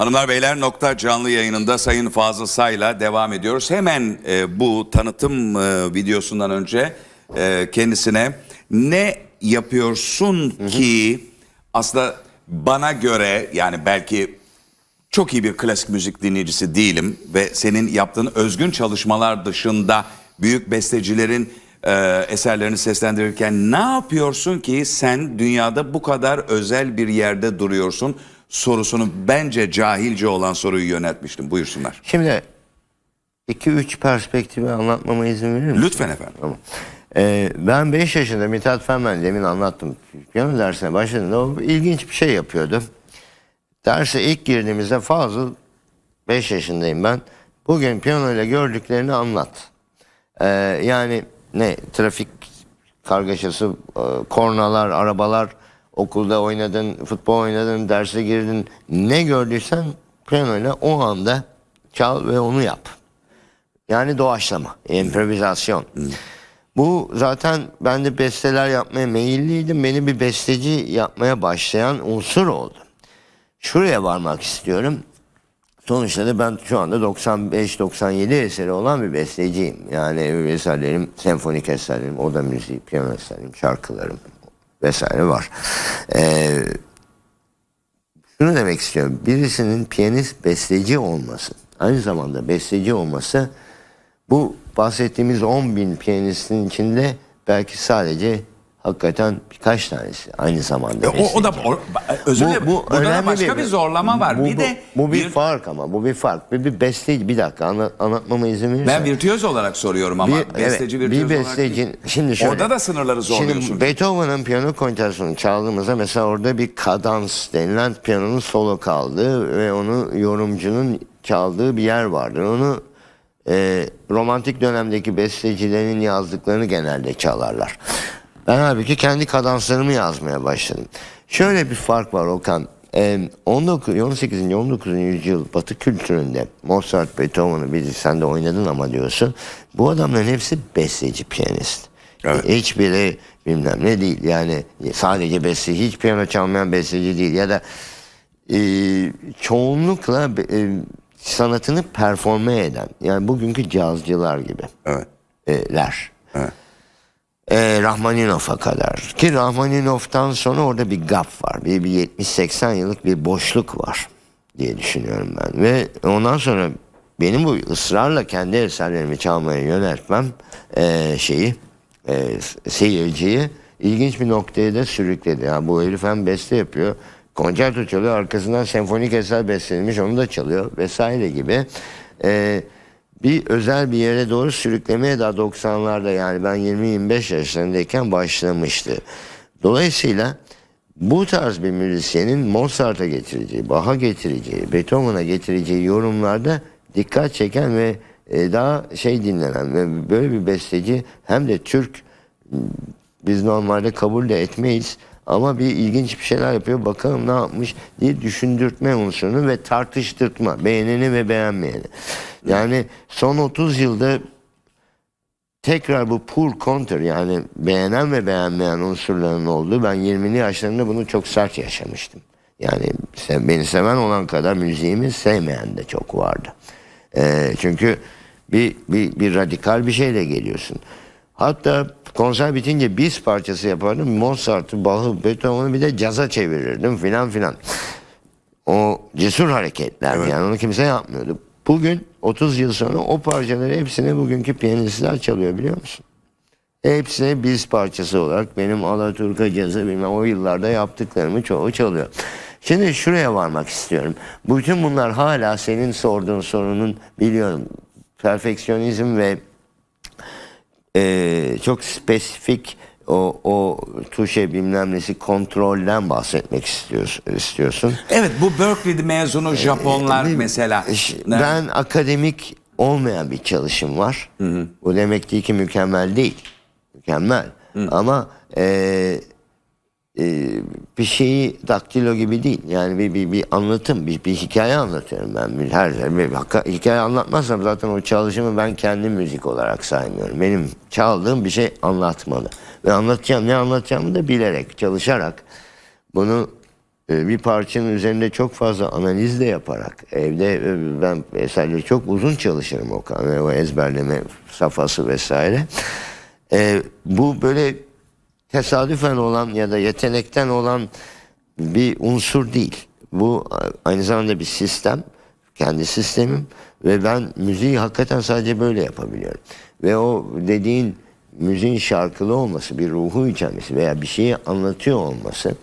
Hanımlar beyler nokta canlı yayınında Sayın Fazıl Say'la devam ediyoruz. Hemen e, bu tanıtım e, videosundan önce e, kendisine ne yapıyorsun ki aslında bana göre yani belki çok iyi bir klasik müzik dinleyicisi değilim ve senin yaptığın özgün çalışmalar dışında büyük bestecilerin e, eserlerini seslendirirken ne yapıyorsun ki sen dünyada bu kadar özel bir yerde duruyorsun sorusunu bence cahilce olan soruyu yöneltmiştim. Buyursunlar. Şimdi 2-3 perspektifi anlatmama izin verir misin? Lütfen efendim. Tamam. Ee, ben 5 yaşında Mithat Fenmen demin anlattım. Piyano dersine başladığında o ilginç bir şey yapıyordu. Derse ilk girdiğimizde Fazıl 5 yaşındayım ben. Bugün piyano ile gördüklerini anlat. Ee, yani ne trafik kargaşası, e, kornalar, arabalar, okulda oynadın, futbol oynadın, derse girdin. Ne gördüysen piyano ile o anda çal ve onu yap. Yani doğaçlama, improvizasyon. Bu zaten ben de besteler yapmaya meyilliydim. Beni bir besteci yapmaya başlayan unsur oldu. Şuraya varmak istiyorum. Sonuçta da ben şu anda 95-97 eseri olan bir besteciyim. Yani eserlerim, senfonik eserlerim, oda müziği, piyano eserlerim, şarkılarım vesaire var. Ee, şunu demek istiyorum. Birisinin piyanist besteci olması, aynı zamanda besteci olması bu bahsettiğimiz 10 bin piyanistin içinde belki sadece hakikaten birkaç tanesi aynı zamanda E, O, o da o, özür dilerim. Burada da başka bir, zorlama var. Bu, bir bu- de bu bir, fark ama bu bir fark. Bir, bir besteci bir dakika anla- anlatmama izin verirsen. ben virtüöz olarak soruyorum ama Bir- besteci evet, virtüöz bir olarak besteci şimdi şöyle. Orada da sınırları zorluyorsun. Şimdi Beethoven'ın piyano konçersonu çaldığımızda mesela orada bir kadans denilen piyanonun solo kaldığı ve onu yorumcunun çaldığı bir yer vardır. Onu e, romantik dönemdeki bestecilerin yazdıklarını genelde çalarlar. Ben halbuki kendi kadanslarımı yazmaya başladım. Şöyle bir fark var Okan. Ee, 19, 18. 19. yüzyıl Batı kültüründe Mozart, Beethoven'ı biz sen de oynadın ama diyorsun. Bu adamların hepsi besteci, piyanist. Evet. Hiçbiri bilmem ne değil. Yani sadece besteci, hiç piyano çalmayan besteci değil. Ya da e, çoğunlukla e, sanatını performe eden. Yani bugünkü cazcılar gibi Evet. e, ler. Evet. E, Rahmaninov'a kadar. Ki Rahmaninov'tan sonra orada bir gap var. Bir, bir 70-80 yıllık bir boşluk var diye düşünüyorum ben. Ve ondan sonra benim bu ısrarla kendi eserlerimi çalmaya yöneltmem e, şeyi e, seyirciyi ilginç bir noktaya da sürükledi. Yani bu herif hem beste yapıyor, konçerto çalıyor, arkasından senfonik eser bestelemiş, onu da çalıyor vesaire gibi. E, bir özel bir yere doğru sürüklemeye daha 90'larda yani ben 20-25 yaşlarındayken başlamıştı. Dolayısıyla bu tarz bir müzisyenin Mozart'a getireceği, Bach'a getireceği, Beethoven'a getireceği yorumlarda dikkat çeken ve e, daha şey dinlenen ve böyle bir besteci hem de Türk biz normalde kabul de etmeyiz ama bir ilginç bir şeyler yapıyor bakalım ne yapmış diye düşündürtme unsurunu ve tartıştırtma beğeneni ve beğenmeyeni. Yani son 30 yılda tekrar bu pur counter yani beğenen ve beğenmeyen unsurların olduğu ben 20'li yaşlarında bunu çok sert yaşamıştım. Yani beni seven olan kadar müziğimi sevmeyen de çok vardı. Ee, çünkü bir, bir, bir radikal bir şeyle geliyorsun. Hatta konser bitince biz parçası yapardım. Mozart'ı, Bach'ı, Beethoven'ı bir de caza çevirirdim filan filan. O cesur hareketler yani onu kimse yapmıyordu. Bugün 30 yıl sonra o parçaları hepsini bugünkü piyanistler çalıyor biliyor musun? Hepsi biz parçası olarak benim Alaturka cazı bilmem o yıllarda yaptıklarımı çoğu çalıyor. Şimdi şuraya varmak istiyorum. Bütün bunlar hala senin sorduğun sorunun biliyorum. Perfeksiyonizm ve e, çok spesifik o, o tuşe bilmem nesi kontrolden bahsetmek istiyorsun. istiyorsun. Evet bu Berkeley mezunu Japonlar Bir- mesela. Ben akademik olmayan bir çalışım var. Bu demek değil ki mükemmel değil. Mükemmel. Ama e, e, bir şeyi daktilo gibi değil. Yani bir, bir, bir anlatım, bir, bir hikaye anlatıyorum ben. Bir- Her bir haka- hikaye anlatmazsam zaten o çalışımı ben kendi müzik olarak saymıyorum. Benim çaldığım bir şey anlatmalı. Ve anlatacağım, ne anlatacağımı da bilerek, çalışarak bunu e, bir parçanın üzerinde çok fazla analiz de yaparak evde e, ben eserleri çok uzun çalışırım o o ezberleme safhası vesaire. E, bu böyle tesadüfen olan ya da yetenekten olan bir unsur değil. Bu aynı zamanda bir sistem, kendi sistemim ve ben müziği hakikaten sadece böyle yapabiliyorum. Ve o dediğin müziğin şarkılı olması, bir ruhu içermesi veya bir şeyi anlatıyor olması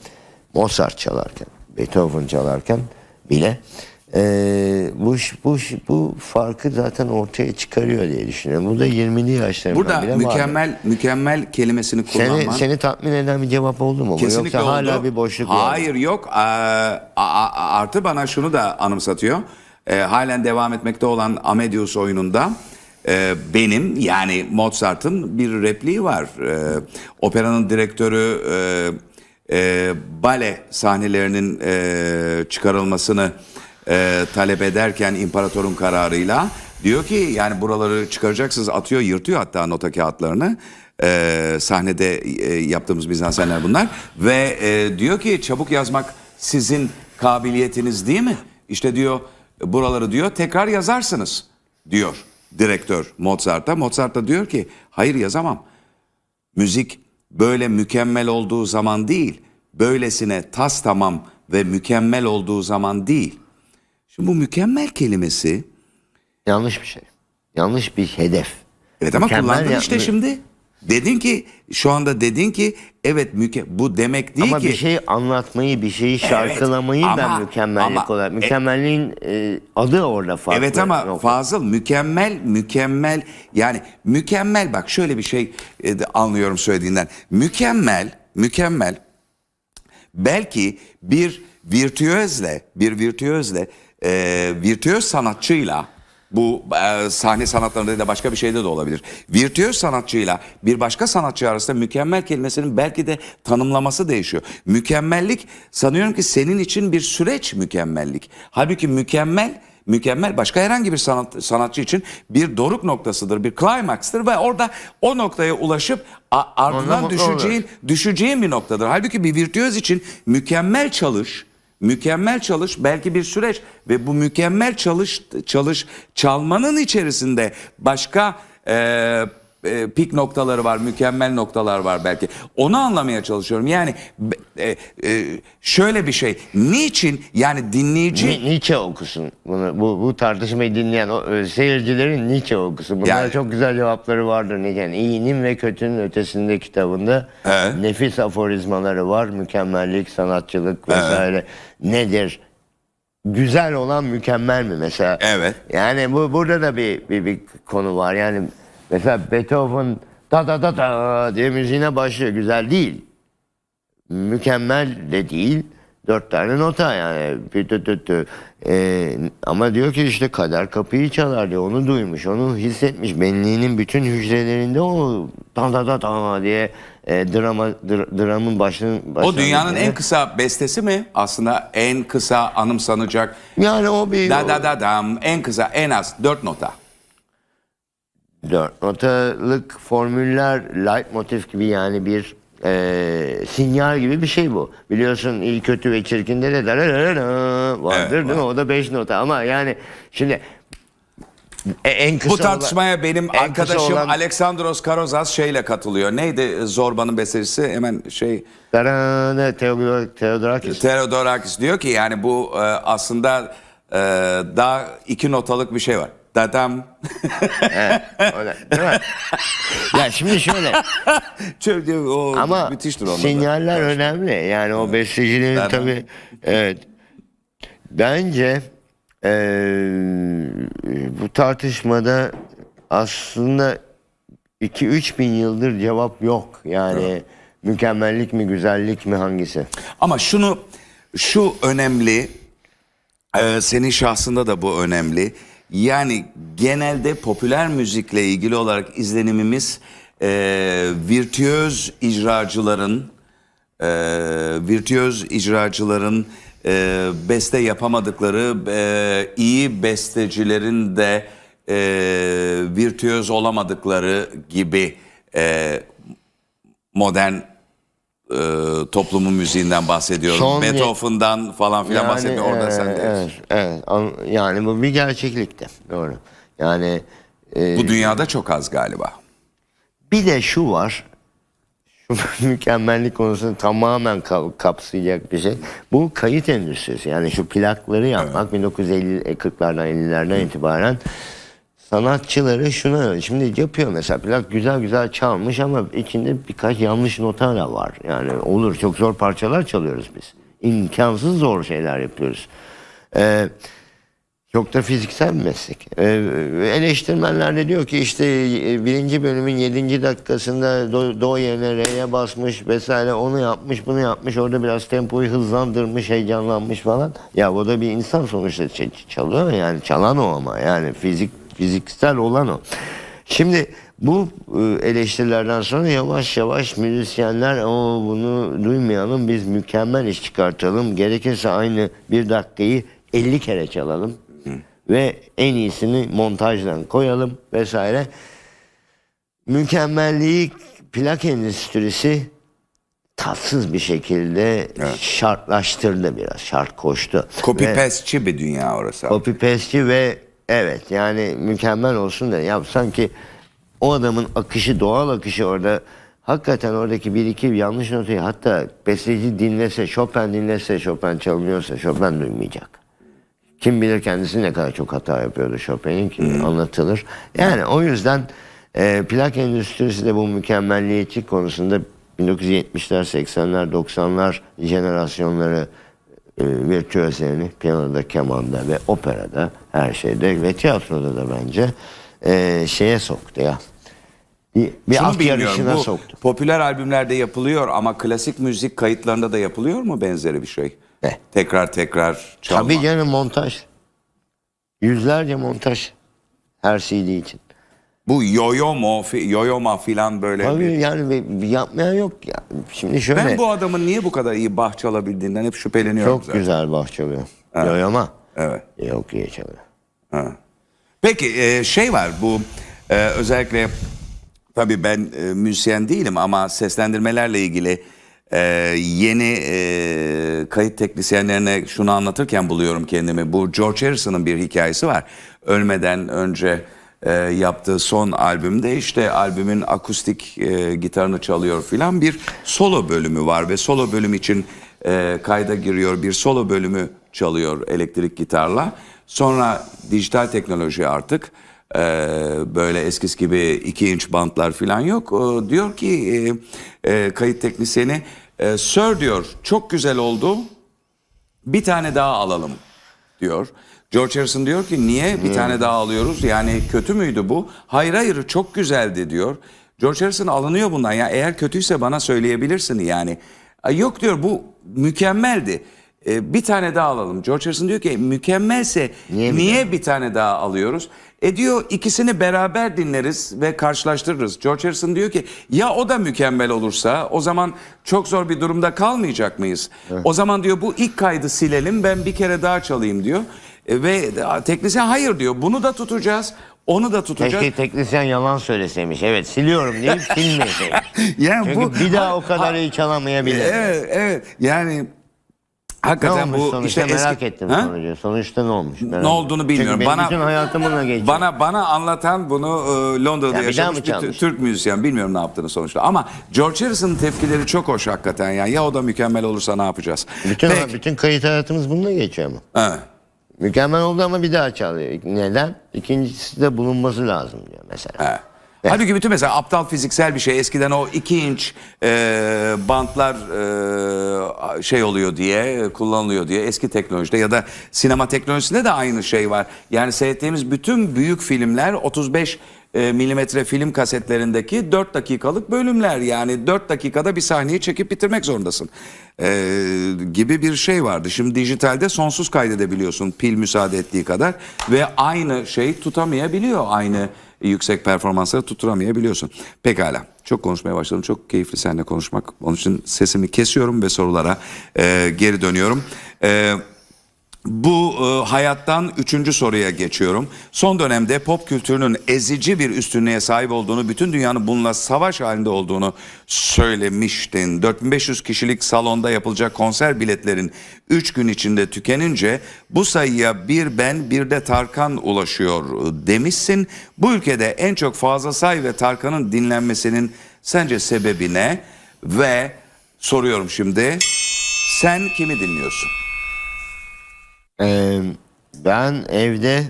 Mozart çalarken, Beethoven çalarken bile eee, bu, bu, bu farkı zaten ortaya çıkarıyor diye düşünüyorum. Bu da 20'li yaşlarımdan Burada bile vardı. mükemmel mükemmel kelimesini kullanman. Seni, seni tatmin eden bir cevap oldu mu? Kesinlikle Yoksa hala oldu. bir boşluk var? Hayır yok. Ee, artı bana şunu da anımsatıyor. Ee, halen devam etmekte olan Amadeus oyununda e, benim yani Mozart'ın bir repliği var. Ee, operanın direktörü e, e, bale sahnelerinin e, çıkarılmasını e, talep ederken imparatorun kararıyla diyor ki yani buraları çıkaracaksınız atıyor yırtıyor hatta nota kağıtlarını e, sahnede e, yaptığımız mizansenler bunlar ve e, diyor ki çabuk yazmak sizin kabiliyetiniz değil mi? İşte diyor buraları diyor tekrar yazarsınız diyor direktör Mozart'a. Mozart da diyor ki hayır yazamam. Müzik böyle mükemmel olduğu zaman değil, böylesine tas tamam ve mükemmel olduğu zaman değil. Şimdi bu mükemmel kelimesi Yanlış bir şey. Yanlış bir hedef. evet ama Mükemmel kullandın ya- işte şimdi. Dedin ki şu anda dedin ki evet müke bu demek değil Ama ki bir şey anlatmayı, bir şeyi şarkılamayı ama- ben mükemmellik ama- olarak. e- Mükemmelliğin e, adı orada farklı. Evet ama nokta. Fazıl mükemmel mükemmel yani mükemmel bak şöyle bir şey e, de anlıyorum söylediğinden. Mükemmel mükemmel belki bir virtüözle bir virtüözle e, virtüöz sanatçıyla bu e, sahne sanatlarında da başka bir şeyde de olabilir. Virtüöz sanatçıyla bir başka sanatçı arasında mükemmel kelimesinin belki de tanımlaması değişiyor. Mükemmellik sanıyorum ki senin için bir süreç mükemmellik. Halbuki mükemmel mükemmel başka herhangi bir sanat, sanatçı için bir doruk noktasıdır, bir climax'tır ve orada o noktaya ulaşıp a- ardından düşeceğin düşeceğin bir noktadır. Halbuki bir virtüöz için mükemmel çalış, mükemmel çalış belki bir süreç ve bu mükemmel çalış çalış çalmanın içerisinde başka e, e, pik noktaları var, mükemmel noktalar var belki. Onu anlamaya çalışıyorum. Yani e, e, şöyle bir şey. Niçin yani dinleyici Ni- Nietzsche okusun. Bunu, bu, bu tartışmayı dinleyen o, e, seyircilerin Nietzsche okusun. Bunlara Yani- çok güzel cevapları vardır. Nietzsche'nin İyinin ve kötünün ötesinde kitabında Evet. nefis aforizmaları var. Mükemmellik, sanatçılık vesaire nedir? Güzel olan mükemmel mi mesela? Evet. Yani bu burada da bir, bir, bir konu var. Yani mesela Beethoven da da da da diye müziğine başlıyor. Güzel değil mükemmel de değil. Dört tane nota yani. Tü tü tü. Ee, ama diyor ki işte kader kapıyı çalar diyor. Onu duymuş, onu hissetmiş. Benliğinin bütün hücrelerinde o da da da da diye e, drama dr- dramın başının o dünyanın en kısa bestesi mi? Aslında en kısa anımsanacak. yani o bir Da da da dam en kısa en az dört nota. dört notalık formüller leitmotiv gibi yani bir e, sinyal gibi bir şey bu. Biliyorsun iyi kötü ve çirkinde de da da da da vardır Evet, değil mi? O da beş nota ama yani şimdi en kısa Bu tartışmaya benim en kısa arkadaşım olan- Aleksandros Karozas şeyle katılıyor. Neydi Zorba'nın bestecisi? Hemen şey Theodorakis. Theodorakis diyor ki yani bu e, aslında e, daha iki notalık bir şey var. Dadam. Öyle, değil mi? ya şimdi şöyle Çok diyor, o ama müthiştir onda da. sinyaller önemli. Yani o bestecilerin Zaten. tabii evet. Bence eee, bu tartışmada aslında 2-3 bin yıldır cevap yok. Yani mükemmellik mi güzellik mi hangisi? Ama şunu şu önemli e, senin şahsında da bu önemli. Yani genelde popüler müzikle ilgili olarak izlenimimiz e, virtüöz icracıların e, virtüöz icracıların e, beste yapamadıkları e, iyi bestecilerin de e, virtüöz olamadıkları gibi e, modern e, toplumun müziğinden bahsediyorum. Son- Beethoven'dan falan filan bahsetmiyor. Orada e, sen de. evet, evet. An- Yani bu bir gerçeklikti. Doğru. Yani e, Bu dünyada çok az galiba. bir de şu var. Şu mükemmellik konusunu tamamen ka- kapsayacak bir şey. Bu kayıt endüstrisi. Yani şu plakları yapmak 1950 40'lardan 50'lerden itibaren sanatçıları şuna şimdi yapıyor mesela plak güzel güzel çalmış ama içinde birkaç yanlış nota da var. Yani olur çok zor parçalar çalıyoruz biz. İmkansız zor şeyler yapıyoruz. Ee, çok da fiziksel bir meslek. Ee, eleştirmenler de diyor ki işte e, birinci bölümün yedinci dakikasında do, do yerine re'ye basmış vesaire onu yapmış bunu yapmış orada biraz tempoyu hızlandırmış heyecanlanmış falan. Ya o da bir insan sonuçta çalıyor yani çalan o ama yani fizik fiziksel olan o. Şimdi bu e, eleştirilerden sonra yavaş yavaş müzisyenler o bunu duymayalım biz mükemmel iş çıkartalım gerekirse aynı bir dakikayı 50 kere çalalım ve en iyisini montajdan koyalım vesaire. Mükemmelliği plak endüstrisi tatsız bir şekilde şartlaştırdı biraz. Şart koştu. Copy paste'çi bir dünya orası. Copy paste'ci ve evet yani mükemmel olsun da ya sanki o adamın akışı doğal akışı orada hakikaten oradaki bir iki yanlış notayı hatta besteci dinlese Chopin dinlese Chopin çalınıyorsa Chopin duymayacak. Kim bilir kendisi ne kadar çok hata yapıyordu Chopin'in ki anlatılır. Yani o yüzden e, plak endüstrisi de bu mükemmelliyetçi konusunda 1970'ler, 80'ler, 90'lar jenerasyonları e, virtüözlerini piyanoda, kemanda ve operada her şeyde ve tiyatroda da bence e, şeye soktu ya. Bir, bir Şunu at yarışına Bu soktu. popüler albümlerde yapılıyor ama klasik müzik kayıtlarında da yapılıyor mu benzeri bir şey? Ne? Tekrar tekrar çalma. Tabii canım montaj. Yüzlerce montaj. Her CD için. Bu yoyomo, fi- yoyoma filan böyle Tabii bir... yani bir- bir yapmayan yok ya. Şimdi şöyle Ben bu adamın niye bu kadar iyi bah çalabildiğinden hep şüpheleniyorum çok zaten. güzel bah çalıyor. Yoyama. Evet. Yok iyi çalıyor. Ha. Peki e, şey var bu e, özellikle tabii ben e, müzisyen değilim ama seslendirmelerle ilgili e, yeni e, kayıt teknisyenlerine şunu anlatırken buluyorum kendimi. Bu George Harrison'ın bir hikayesi var. Ölmeden önce e, yaptığı son albümde işte albümün akustik e, gitarını çalıyor filan bir solo bölümü var ve solo bölüm için e, kayda giriyor bir solo bölümü çalıyor elektrik gitarla. Sonra dijital teknoloji artık e, böyle eskisi gibi 2 inç bantlar falan yok. E, diyor ki e, e, kayıt teknisyeni e, Sir diyor çok güzel oldu bir tane daha alalım diyor. George Harrison diyor ki niye bir tane daha alıyoruz yani kötü müydü bu? Hayır hayır çok güzeldi diyor. George Harrison alınıyor bundan ya eğer kötüyse bana söyleyebilirsin yani. "Ay Yok diyor bu mükemmeldi. E, bir tane daha alalım. George Harrison diyor ki mükemmelse Niye niye, bir tane daha alıyoruz? E diyor ikisini beraber dinleriz ve karşılaştırırız. George Harrison diyor ki ya o da mükemmel olursa o zaman çok zor bir durumda kalmayacak mıyız? O zaman diyor bu ilk kaydı silelim ben bir kere daha çalayım diyor. E, ve teknisyen hayır diyor bunu da tutacağız onu da tutacağız. Keşke teknisyen yalan söyleseymiş. Evet siliyorum deyip silmeseymiş. Yani Çünkü bu bir daha o kadar iyi çalamayabilir. evet evet yani Ne hakikaten olmuş bu sonuçta işte merak eski- ettim Ha? sonucu. Sonuçta ne olmuş? Merak Ne olduğunu bilmiyorum. Çünkü benim Bana- bütün hayatımla geçiyor. Bana bana anlatan bunu e, Londra'da Ya bir yaşamış mı bir, çalmış? Türk müzisyen. Bilmiyorum ne yaptığını sonuçta. Ama George Harrison'ın tepkileri çok hoş hakikaten. Yani ya o da mükemmel olursa ne yapacağız? bütün, Peki. bütün kayıt hayatımız bununla geçiyor mu? Evet. Mükemmel oldu ama bir daha çalıyor. Neden? İkincisi de bulunması lazım diyor mesela. Evet. Halbuki bütün mesela aptal fiziksel bir şey. Eskiden o iki inç e, bantlar e, şey oluyor diye kullanılıyor diye eski teknolojide ya da sinema teknolojisinde de aynı şey var. Yani seyrettiğimiz bütün büyük filmler 35 e, milimetre film kasetlerindeki 4 dakikalık bölümler. Yani 4 dakikada bir sahneyi çekip bitirmek zorundasın. E, gibi bir şey vardı. Şimdi dijitalde sonsuz kaydedebiliyorsun pil müsaade ettiği kadar ve aynı şey tutamayabiliyor. Aynı yüksek performansları tutturamayabiliyorsun. Pekala. Çok konuşmaya başladım. Çok keyifli seninle konuşmak. Onun için sesimi kesiyorum ve sorulara e, geri dönüyorum. E, Bu e, hayattan üçüncü soruya geçiyorum. Son dönemde pop kültürünün ezici bir üstünlüğe sahip olduğunu, bütün dünyanın bununla savaş halinde olduğunu söylemiştin. 4500 kişilik salonda yapılacak konser biletlerin 3 gün içinde tükenince bu sayıya bir ben bir de Tarkan ulaşıyor demişsin. Bu ülkede en çok Fazla Say ve Tarkan'ın dinlenmesinin sence sebebi ne? Ve soruyorum şimdi sen kimi dinliyorsun? Ee, ben evde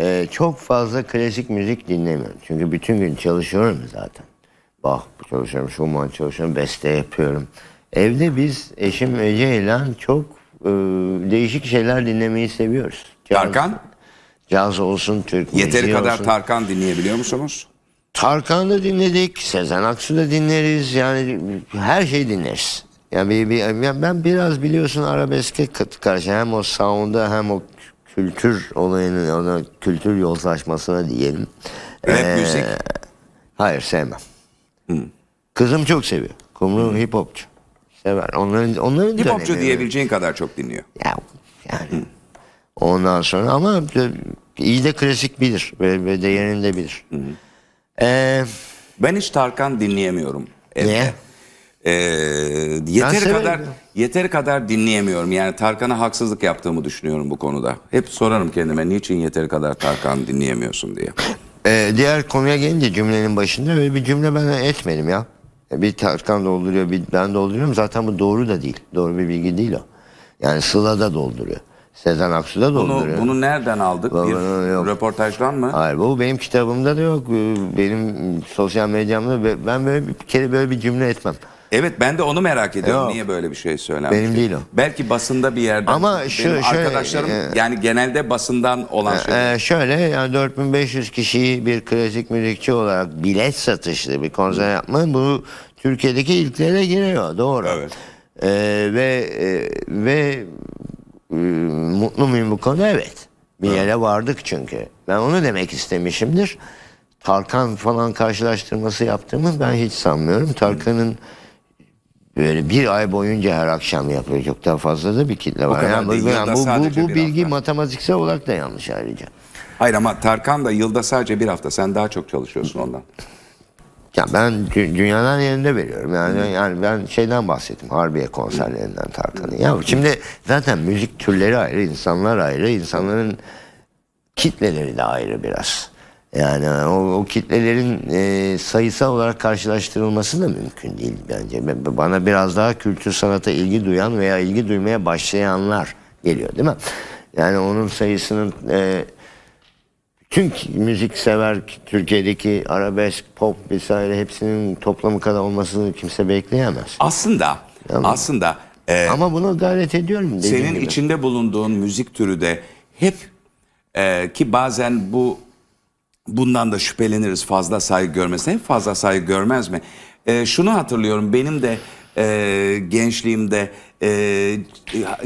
e, çok fazla klasik müzik dinlemiyorum. Çünkü bütün gün çalışıyorum zaten. Bach çalışıyorum, Schumann çalışıyorum, beste yapıyorum. Evde biz eşim Ece ile çok e, değişik şeyler dinlemeyi seviyoruz. Caz- Tarkan? Caz olsun, Türk Yeteri müziği kadar olsun. Tarkan dinleyebiliyor musunuz? Tarkan'ı da dinledik, Sezen Aksu da dinleriz. Yani her şeyi dinleriz. Yani bir, bir, ben biraz biliyorsun arabeske karşı hem o sound'a hem o kültür olayının, ona kültür yozlaşmasına diyelim. Rap Ee, müzik. Hayır sevmem. Kızım çok seviyor. Kumru hip hopçu. Sever. Onların, onların Hip hopçu dönemi. diyebileceğin kadar çok dinliyor. Ya, yani. Ondan sonra ama iyi de klasik bilir. Ve, ve değerini de bilir. Ee, Ben hiç Tarkan dinleyemiyorum. evde. Niye? Ee, yeteri severim kadar ya. yeteri kadar dinleyemiyorum. Yani Tarkan'a haksızlık yaptığımı düşünüyorum bu konuda. Hep sorarım kendime niçin yeteri kadar Tarkan dinleyemiyorsun diye. Ee, diğer konuya gelince cümlenin başında öyle bir cümle ben etmedim ya. Bir Tarkan dolduruyor, bir ben dolduruyorum. Zaten bu doğru da değil. Doğru bir bilgi değil o. Yani Sıla da dolduruyor. Sezen Aksu da Bunu, dolduruyor. bunu nereden aldık? Baba, Bir yok. röportajdan mı? Hayır bu benim kitabımda da yok. Ee, Benim sosyal medyamda ben böyle bir kere böyle bir cümle etmem. Evet ben de onu merak ediyorum. Yok. Niye böyle bir şey söylenmiş? Benim değil o. Belki basında bir yerden. Ama Benim şu- şöyle, arkadaşlarım e, yani genelde basından olan şey. Ee, şöyle yani 4500 kişiyi bir klasik müzikçi olarak bilet satışlı bir konser yapma bu Türkiye'deki ilklere giriyor doğru. Evet. Ee, ve e, ve e, mutlu muyum bu konuda? Evet. Bir yere vardık çünkü. Ben onu demek istemişimdir. Tarkan falan karşılaştırması yaptığımı ben hiç sanmıyorum. Tarkan'ın böyle bir ay boyunca her akşam yapıyor. Çok daha fazla da bir kitle var. kadar Yani bu, değil, yani yılda bu, bu, sadece bu bir bilgi hafta. matematiksel olarak da yanlış ayrıca. Hayır ama Tarkan da yılda sadece bir hafta. Sen daha çok çalışıyorsun ondan. Ya ben dü- dünyanın her yerinde veriyorum. Yani yani ben şeyden bahsettim. Harbiye konserlerinden Tarkan'ın. Ya şimdi zaten müzik türleri ayrı, insanlar ayrı, insanların kitleleri de ayrı biraz. Yani o, o kitlelerin e, sayısal olarak karşılaştırılması da mümkün değil bence. Ben- Bana biraz daha kültür sanata ilgi duyan veya ilgi duymaya başlayanlar geliyor değil mi? Yani onun sayısının e, Tüm müzik sever Türkiye'deki arabesk, pop vesaire hepsinin toplamı kadar olmasını kimse bekleyemez. Aslında aslında e, Ama bunu gayret ediyorum senin gibi. içinde bulunduğun müzik türü de hep e, ki bazen bu bundan da şüpheleniriz fazla saygı görmesine. Hep fazla saygı görmez mi? E, şunu hatırlıyorum benim de e, gençliğimde e,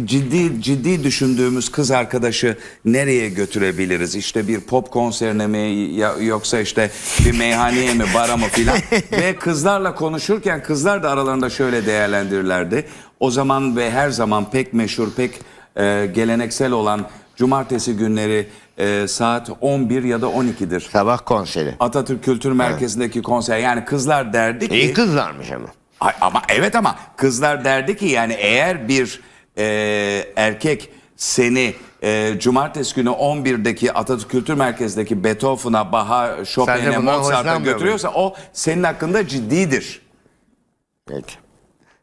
ciddi ciddi düşündüğümüz kız arkadaşı nereye götürebiliriz? İşte bir pop konserine mi ya, yoksa işte bir meyhaneye mi bara mı filan ve kızlarla konuşurken kızlar da aralarında şöyle değerlendirirlerdi. O zaman ve her zaman pek meşhur pek e, geleneksel olan cumartesi günleri e, saat 11 ya da 12'dir. Sabah konseri. Atatürk Kültür Merkezi'ndeki konser. Yani kızlar derdi ki... İyi kızlarmış ama. Ay, ama evet ama kızlar derdi ki yani eğer bir e, erkek seni e, cumartesi günü 11'deki Atatürk Kültür Merkezi'ndeki Beethoven'a, Bach'a, Chopin'e, bundan Mozart'a hoşlanmıyor götürüyorsa o senin hakkında ciddidir. Peki.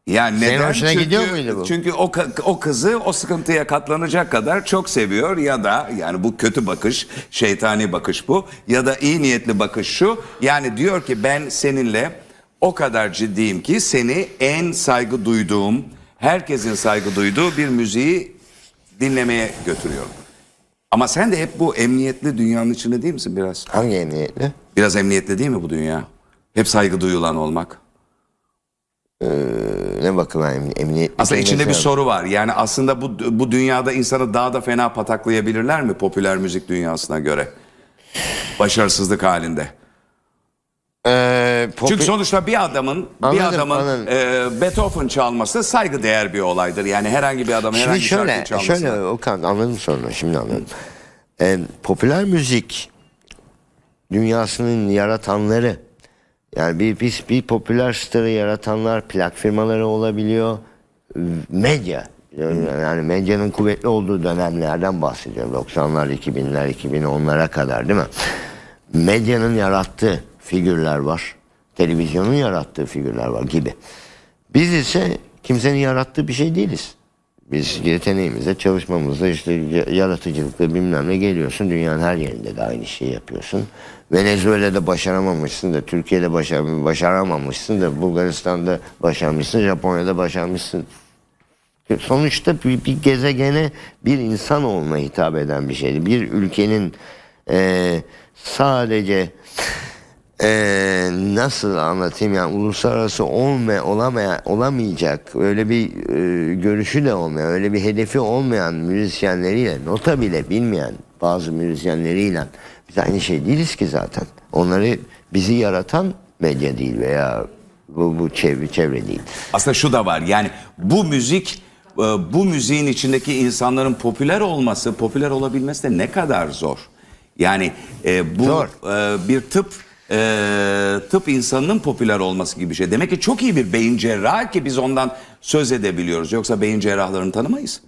Yani Senin neden? hoşuna çünkü, gidiyor muydu bu? Çünkü o, o kızı o sıkıntıya katlanacak kadar çok seviyor ya da yani bu kötü bakış, şeytani bakış bu ya da iyi niyetli bakış şu. Yani diyor ki ben seninle o kadar ciddiyim ki seni en saygı duyduğum, herkesin saygı duyduğu bir müziği dinlemeye götürüyorum. Ama sen de hep bu emniyetli dünyanın içinde değil misin biraz? Hangi emniyetli? Biraz emniyetli değil mi bu dünya? Hep saygı duyulan olmak. Ee, ne bakıma emni- emniyetli? Aslında içinde bir soru var. Yani aslında bu bu dünyada insanı daha da fena pataklayabilirler mi popüler müzik dünyasına göre? Başarısızlık halinde. Ee, popi- Çünkü sonuçta bir adamın bir Anladım, adamın anladım. e, Beethoven çalması saygı değer bir olaydır. Yani herhangi bir adamın Şimdi herhangi bir şöyle, şarkı çalması. şöyle Okan anladım sonra şimdi anladım. Ee, popüler müzik dünyasının yaratanları yani bir, bir, bir popüler starı yaratanlar plak firmaları olabiliyor. Medya yani medyanın kuvvetli olduğu dönemlerden bahsediyorum. 90'lar, 2000'ler, 2010'lara kadar değil mi? Medyanın yarattığı figürler var. Televizyonun yarattığı figürler var gibi. Biz ise kimsenin yarattığı bir şey değiliz. Biz yeteneğimizle, çalışmamızla, işte ya- yaratıcılıkla bilmem ne geliyorsun. Dünyanın her yerinde de aynı şeyi yapıyorsun. Venezuela'da başaramamışsın da, Türkiye'de başar, başaramamışsın da, Bulgaristan'da başarmışsın, Japonya'da başarmışsın. Sonuçta bir, bir gezegene bir insan olma hitap eden bir şeydi. Bir ülkenin eee, sadece eee, nasıl anlatayım yani uluslararası olma, olamayan, olamayacak öyle bir eee, görüşü de olmayan öyle bir hedefi olmayan müzisyenleriyle nota bile bilmeyen bazı müzisyenleriyle biz aynı şey değiliz ki zaten. Onları bizi yaratan medya değil veya bu, bu çevre, çevre değil. Aslında şu da var yani bu müzik e, bu müziğin içindeki insanların popüler olması, popüler olabilmesi de ne kadar zor. Yani e, bu Zor. e, bir tıp e, tıp insanının popüler olması gibi bir şey. Demek ki çok iyi bir beyin cerrahı ki biz ondan söz edebiliyoruz. Yoksa beyin cerrahlarını tanımayız.